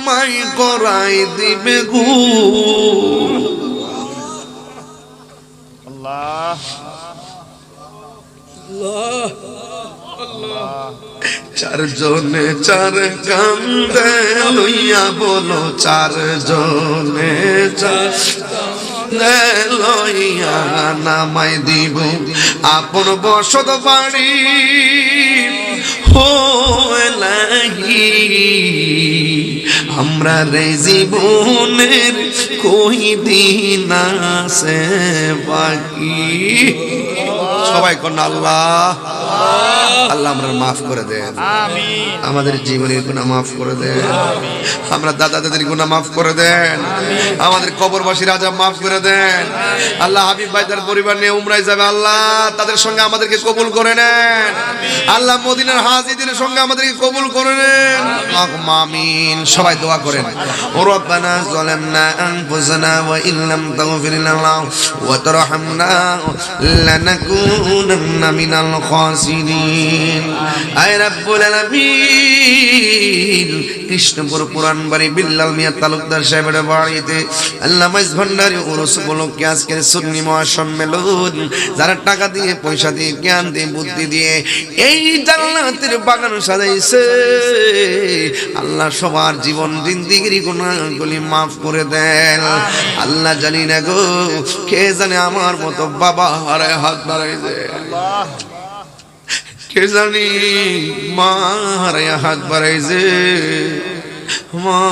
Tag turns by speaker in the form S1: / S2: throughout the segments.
S1: আমায় করাই দিবে গু।
S2: আল্লাহ।
S1: চারজনে চার কান্দে লইয়া বলো চারজনে চার লইয়া নামাই দিব। আপন বসত বাড়ি হো এলাহি আমরা রে জীবনের কই দিন আছে বাকি? সবাই কন্যা আল্লাহ। আল্লাহ। আমরা মাফ করে দেন। আমাদের জীবনের গুণা মাফ করে দেন। আমরা দাদা দাদির গুণা মাফ করে দেন। আমাদের কবরবাসী রাজা মাফ করে দেন। আল্লাহ হাবিব ভাই তার পরিবার নিয়ে উমরাই যাবে। আল্লাহ তাদের সঙ্গে আমাদেরকে কবুল করে নেন। আল্লাহ মদিনার হাজিদের সঙ্গে আমাদেরকে কবুল করে নেন। মামিন সবাই দোয়া করেন। রব্বানা যালামনা আনফুসানা ওয়া ইল্লাম তাগফির লানা ওয়া তারহামনা লানাকুনান্না মিনাল খাসিরিন। কৃষ্ণপুর পুরান বাড়ি বিল্লাল মিয়া তালুকদার সাহেবের বাড়িতে আল্লাহ ওরস উপলক্ষে আজকের সুন্নি মহাসম্মেলন। যারা টাকা দিয়ে, পয়সা দিয়ে, জ্ঞান দিয়ে, বুদ্ধি দিয়ে এই বাগান সাজাইছে, আল্লাহ সবার জীবন, জিন্দিগির গুণাগুলি মাফ করে দেন। আল্লাহ জানি না গো, কে জানে আমার মতো বাবা হারায় হাত বাড়াইছে। কে জানি মা হাত বাড়াইছে? মা,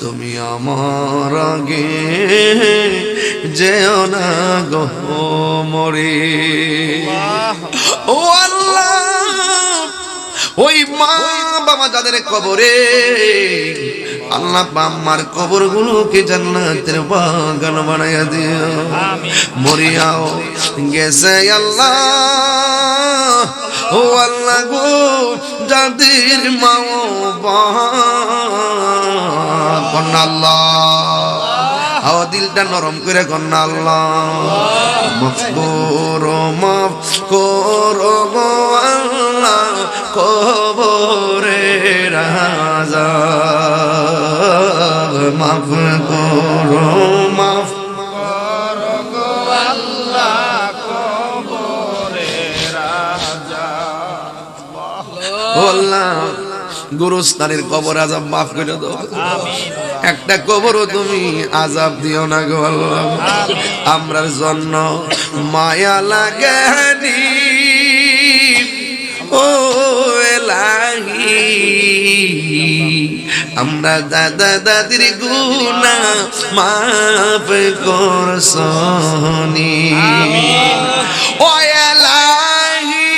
S1: তুমি আমার আগে যেও না গো মরে। ও আল্লাহ, ওই মা বাবা যাদের কবরে আল্লাহ আমার কবর গুলোকে জান্নাতের বাগান বানাইয়া দিও। মরিয়াও গেছে আল্লাহ। ও আল্লাহ গো যাদের মা কন্যা আল্লাহ। দিলটা নরম করে কন্যা আল্লাহ। মাফ করো মাফ করো আল্লাহ। কবরে রাজা। মাফ করো, মাফ আল্লাহ গুরুস্থানের কবর। আজাব মাফ করে দাও একটা কবরও তুমি আজাব দিও না গো আমরার জন্য মায়া লাগেনি, ও আমরা দাদা দাদির গুনা মাফ করছনি ও এলাহি।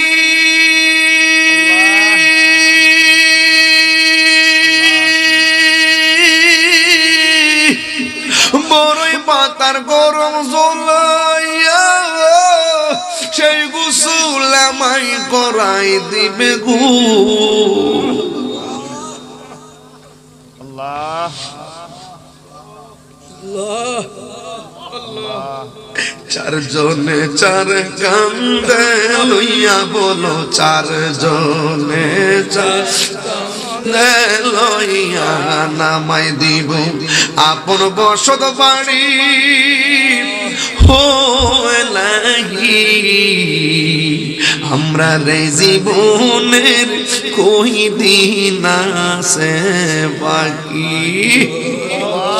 S1: বড়ই পাতার গরম জলাইয়া সেই গুসুল আমায় করাই দিবে গু। চারজনে চার কান্দে লইয়া বলো চারজনে লইয়া নামাই দিব। আপন বসত বাড়ি হো এলাহি আমরা রে জীবনের কই দিন আছে বাকি?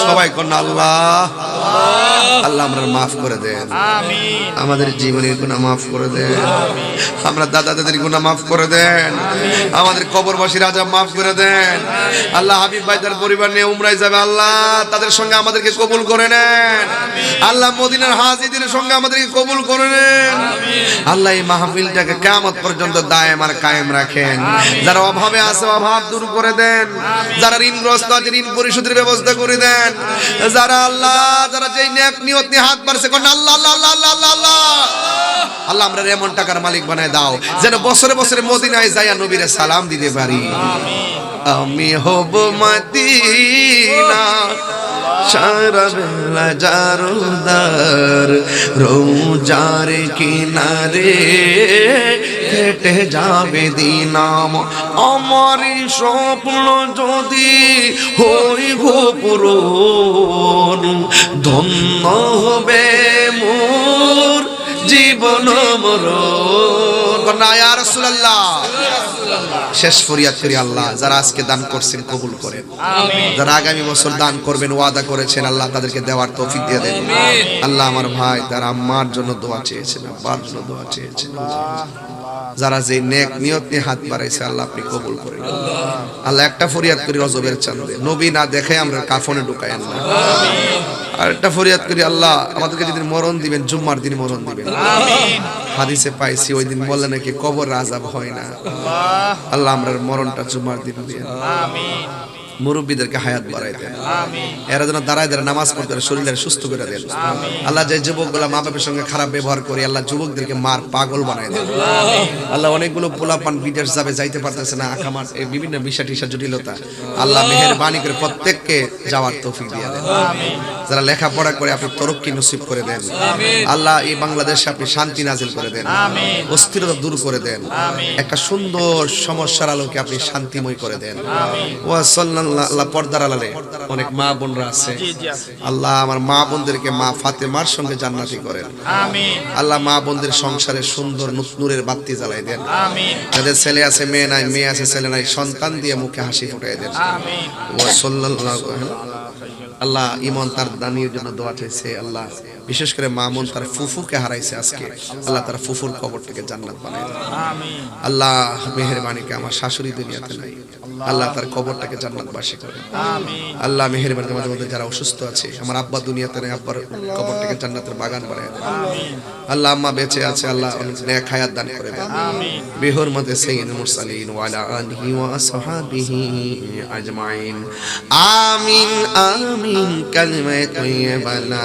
S1: সবাই কোন আল্লাহ। আল্লাহ। আমরা মাফ করে দেন।
S2: আমিন।
S1: আমাদের জীবনের গুণা মাফ করে দেন। আমরা দাদা দাদির গুণা মাফ করে দেন। আমাদের কবরবাসী রাজা মাফ করে দেন। আল্লাহ হাবিব ভাই তার পরিবার নিয়ে উমরাই যাবে। আল্লাহ তাদের সঙ্গে আমাদেরকে কবুল করে নেন। আল্লাহ মদিনার হাজিদের সঙ্গে আমাদেরকে কবুল করে নেন। আল্লাহ এই মাহফিলটাকে কেমত পর্যন্ত দায়েম আর কায়েম রাখেন। যারা অভাবে আছে অভাব দূর করে দেন। যারা ঋণগ্রস্ত আছে ঋণ পরিশোধের ব্যবস্থা করে দেন। যারা আল্লাহ যারা যেই নিয়ত নিয়ে হাত মারছে কোন আল্লাহ আল্লাহ আল্লাহ আল্লাহ আল্লাহ। আল্লাহ, আমরা এমন টাকার মালিক বানায় দাও, যেন বছরে বছরে মদিনায় যাইয়া নবীরে সালাম দিতে পারি। আমি হব মদিনা, সারা বেলা জারুদার, রোজার কিনারে কেটে যাবে দিনাম। আমার স্বপ্ন যদি হইব পূরণ ধন্য হবে মোর জীবন শেষ ফরিয়াদ করি আল্লাহ যারা আজকে দান করছেন কবুল করেন। যারা আগামী বছর দান করবেন ওয়াদা করেছেন আল্লাহ তাদেরকে দেওয়ার তৌফিক দিয়ে দেন। আল্লাহ আমার ভাই তারা আম্মার জন্য দোয়া চেয়েছেন আব্বার জন্য দোয়া চেয়েছেন। যারা যে নেক নিয়ত নিয়ে হাত বাড়াইছে, আল্লাহ আপনি কবুল করেন আল্লাহ একটা ফরিয়াদ করি রজবের চান্দে। নবী না দেখে আমরা কাফনে ঢুকায়েন না আর একটা ফরিয়াদ করি, আল্লাহ আমাদেরকে যেদিন মরণ দিবেন, জুম্মার দিন মরণ দিবেন। হাদিসে পাইছি, ওই দিন বললে নাকি কবর আজাব হয় না। আল্লাহ আমরা মরণটা জুম্মার দিন দিয়ে মুরব্বীদেরকে হায়াত বাড়াই দেন। এরা যেন দাঁড়ায় দাঁড়ায় নামাজ পড়তে শরীরের সুস্থ করে দেন। আল্লাহ যে যুবকগুলা মা বাপের সঙ্গে খারাপ ব্যবহার করে, আল্লাহ যুবকদেরকে মার পাগল বানায় দেন। আল্লাহ অনেকগুলো পোলাপান বিদেশ যাবে, যাইতে পারতেছে না আকামার এই বিভিন্ন বিষয় টিসা জটিলতা। আল্লাহ মেহেরবানি করে প্রত্যেককে যাওয়ার তৌফিক দিয়ে দেন। যারা লেখাপড়া করে, আপনি তরক্কি নসিব করে দেন। আল্লাহ এই বাংলাদেশে আপনি শান্তি নাজিল করে দেন। অস্থিরতা দূর করে দেন। একটা সুন্দর সমস্যার আলোকে আপনি শান্তিময় করে দেন। ও সাল্লাল্লাহ আল্লাহ পর্দার আলালে অনেক মা বোনরা আছে। আল্লাহ আমার মা বোনদেরকে মা ফাতেমার সঙ্গে জান্নাতি করেন। আল্লাহ মা বোনদের সংসারে সুন্দর নূরের বাতি জ্বালাই দেন। যাদের ছেলে আছে মেয়ে নাই মেয়ে আছে ছেলে নাই সন্তান দিয়ে মুখে হাসি ফুটাই দেন। আল্লাহ ইমন তার দানির জন্য দোয়া চাইছে আল্লাহ বিশেষ করে মামুন তার ফুফুকে হারাইছে আজকে। আল্লাহ তার ফুফুর কবরটাকে জান্নাত বানাই আল্লাহ মেহেরবানিকে আমার শাশুড়ি দুনিয়াতে নাই। আল্লাহ। তার কবরটাকে জান্নাত বাসী করে আল্লাহ মেহেরবানি আমাদের মধ্যে যারা অসুস্থ আছে আমার আব্বা দুনিয়াতে নেই আব্বার কবরটাকে জান্নাতের বাগান বানায় আল্লাহ আম্মা বেঁচে আছে আল্লাহ অনেক নেক হায়াত দান করে দেন। বিহর মধ্যে সাইয়্যিদ মুরসালিন ওয়া আলা আলিহি ওয়া আসহাবিহি আজমাইন। আমিন আমিন কালিমে তাইয়্যিবা লা